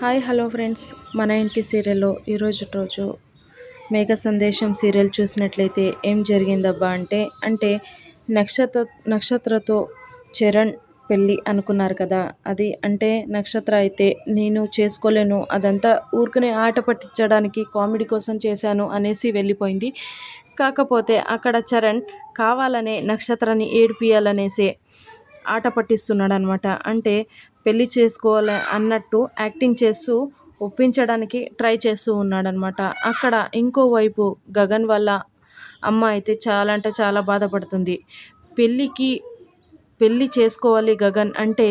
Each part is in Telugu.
Hi hello friends. మన ఇంటి సీరియల్లో ఈరోజు రోజు మేఘ సందేశం సీరియల్ చూసినట్లయితే ఏం జరిగిందబ్బా అంటే అంటే నక్షత్ర నక్షత్రతో చరణ్ పెళ్ళి అనుకున్నారు కదా. అది అంటే నక్షత్ర అయితే నేను చేసుకోలేను అదంతా ఊరికనే ఆట పట్టించడానికి కామెడీ కోసం చేశాను అనేసి వెళ్ళిపోయింది. కాకపోతే అక్కడ చరణ్ కావాలనే నక్షత్రాన్ని ఏడిపియాలనేసే ఆట పట్టిస్తున్నాడు అనమాట అంటే పెళ్ళి చేసుకోవాలి అన్నట్టు యాక్టింగ్ చేస్తూ ఒప్పించడానికి ట్రై చేస్తూ ఉన్నాడనమాట. అక్కడ ఇంకోవైపు గగన్ వల్ల అమ్మ అయితే చాలా అంటే చాలా బాధపడుతుంది. పెళ్ళికి పెళ్ళి చేసుకోవాలి గగన్ అంటే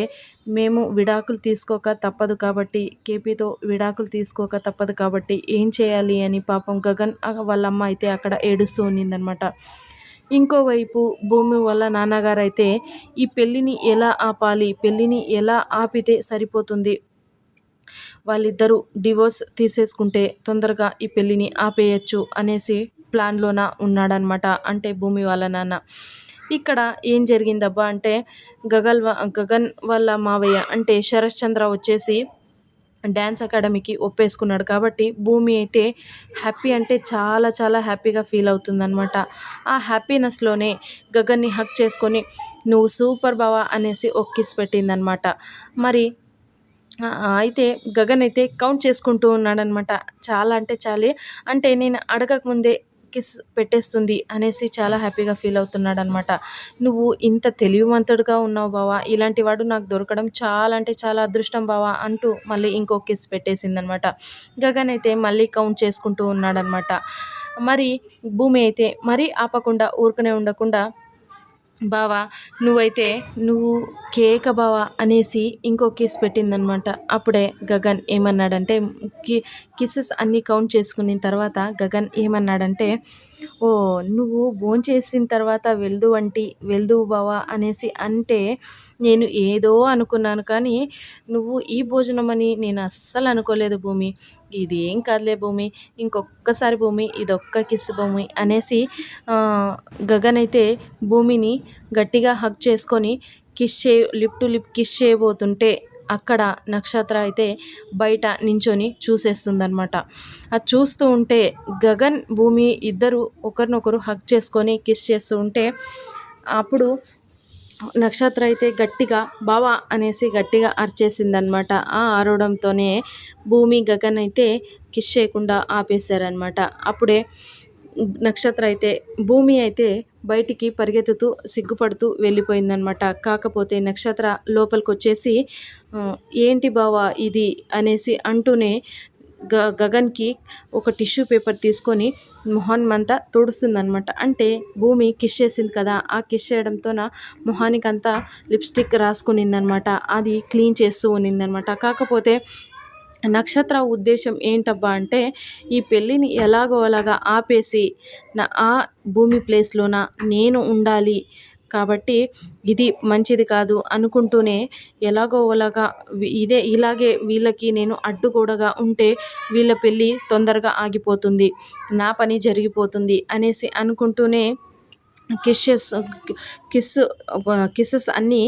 మేము విడాకులు తీసుకోక తప్పదు కాబట్టి కేపీతో విడాకులు తీసుకోక తప్పదు కాబట్టి ఏం చేయాలి అని పాపం గగన్ వాళ్ళ అమ్మ అయితే అక్కడ ఏడుస్తూ ఉన్నిందనమాట. ఇంకోవైపు భూమి వల్ల నాన్నగారైతే ఈ పెళ్ళిని ఎలా ఆపాలి పెళ్ళిని ఎలా ఆపితే సరిపోతుంది? వాళ్ళిద్దరూ డివోర్స్ తీసేసుకుంటే తొందరగా ఈ పెళ్ళిని ఆపేయచ్చు అనేసి ప్లాన్లోన ఉన్నాడనమాట అంటే భూమి వాళ్ళ నాన్న. ఇక్కడ ఏం జరిగిందబ్బా అంటే గగల్ గగన్ వాళ్ళ మావయ్య అంటే శరశ్చంద్ర వచ్చేసి డ్యాన్స్ అకాడమీకి ఒప్పేసుకున్నాడు కాబట్టి భూమి అయితే హ్యాపీ అంటే చాలా చాలా హ్యాపీగా ఫీల్ అవుతుందనమాట ఆ హ్యాపీనెస్లోనే గగన్ని హక్ చేసుకొని నువ్వు సూపర్ బావా అనేసి ఒక్కిస్ పెట్టిందనమాట మరి అయితే గగన్ అయితే కౌంట్ చేసుకుంటూ ఉన్నాడనమాట చాలా అంటే చాలే. అంటే నేను అడగకముందే కిస్ పెట్టేస్తుంది అనేసి చాలా హ్యాపీగా ఫీల్ అవుతున్నాడు అనమాట నువ్వు ఇంత తెలివివంతుడుగా ఉన్నావు బావా ఇలాంటి వాడు నాకు దొరకడం చాలా అంటే చాలా అదృష్టం బావా అంటూ మళ్ళీ ఇంకో కిస్ పెట్టేసిందనమాట గగన్ అయితే మళ్ళీ కౌంట్ చేసుకుంటూ ఉన్నాడనమాట మరి భూమి అయితే మరీ ఆపకుండా ఊరుకునే ఉండకుండా బావా నువ్వైతే నువ్వు కేక బావా అనేసి ఇంకో కేసు పెట్టిందనమాట అప్పుడే గగన్ ఏమన్నాడంటే కి కిసెస్ అన్నీ కౌంట్ చేసుకున్న తర్వాత గగన్ ఏమన్నాడంటే ఓ నువ్వు భోంచేసిన తర్వాత వెళ్దు వంటి వెళ్దు బావా అనేసి అంటే నేను ఏదో అనుకున్నాను కానీ నువ్వు ఈ భోజనం అని నేను అస్సలు అనుకోలేదు భూమి. ఇది ఏం కాదులే భూమి. ఇంకొక్కసారి భూమి ఇదొక్క కిస్ భూమి అనేసి గగన్ అయితే భూమిని గట్టిగా హక్ చేసుకొని కిస్ చే లిప్ టు లిప్ కిస్ చేయబోతుంటే అక్కడ నక్షత్ర అయితే బయట నించొని చూసేస్తుందనమాట అది చూస్తూ ఉంటే గగన్ భూమి ఇద్దరు ఒకరినొకరు హక్ చేసుకొని కిస్ చేస్తూ ఉంటే అప్పుడు నక్షత్ర అయితే గట్టిగా బావా అనేసి గట్టిగా అరిచేసిందనమాట ఆ అరవడంతోనే భూమి గగన్ అయితే కిస్ చేయకుండా ఆపేశారనమాట అప్పుడే నక్షత్ర అయితే భూమి అయితే బయటికి పరిగెత్తుతూ సిగ్గుపడుతూ వెళ్ళిపోయిందనమాట కాకపోతే నక్షత్ర లోపలికి వచ్చేసి ఏంటి బావా ఇది? అనేసి అంటూనే గ గగన్కి ఒక టిష్యూ పేపర్ తీసుకొని మొహాన్మంతా తుడుస్తుందనమాట అంటే భూమి కిష్ చేసింది కదా ఆ కిష్ చేయడంతోన మొహానికి అంతా లిప్స్టిక్ రాసుకునిందనమాట అది క్లీన్ చేస్తూ ఉన్నిందనమాట కాకపోతే నక్షత్ర ఉద్దేశం ఏంటబ్బా అంటే ఈ పెళ్ళిని ఎలాగో అలాగా ఆపేసి నా ఆ భూమి ప్లేస్లోన నేను ఉండాలి. కాబట్టి ఇది మంచిది కాదు అనుకుంటూనే ఎలాగో అలాగా ఇదే ఇలాగే వీళ్ళకి నేను అడ్డుగోడగా ఉంటే వీళ్ళ పెళ్ళి తొందరగా ఆగిపోతుంది నా పని జరిగిపోతుంది అనేసి అనుకుంటూనే కిస్సెస్ కిస్ కిస్సెస్ అన్నీ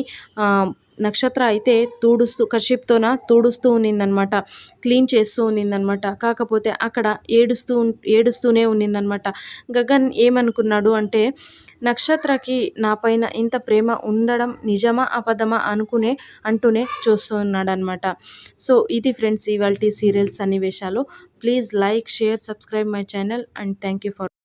నక్షత్ర అయితే తూడుస్తూ కర్షిప్తోన తూడుస్తూ ఉన్నిందనమాట క్లీన్ చేస్తూ ఉన్నిందనమాట కాకపోతే అక్కడ ఏడుస్తూ ఏడుస్తూనే ఉన్నిందనమాట గగన్ ఏమనుకున్నాడు అంటే నక్షత్రకి నా పైన ఇంత ప్రేమ ఉండడం నిజమా అబద్ధమా అనుకునే అంటూనే చూస్తూ ఉన్నాడనమాట సో ఇది ఫ్రెండ్స్ ఇవాళ సీరియల్స్ సన్నివేశాలు. Please like share subscribe my channel and thank you for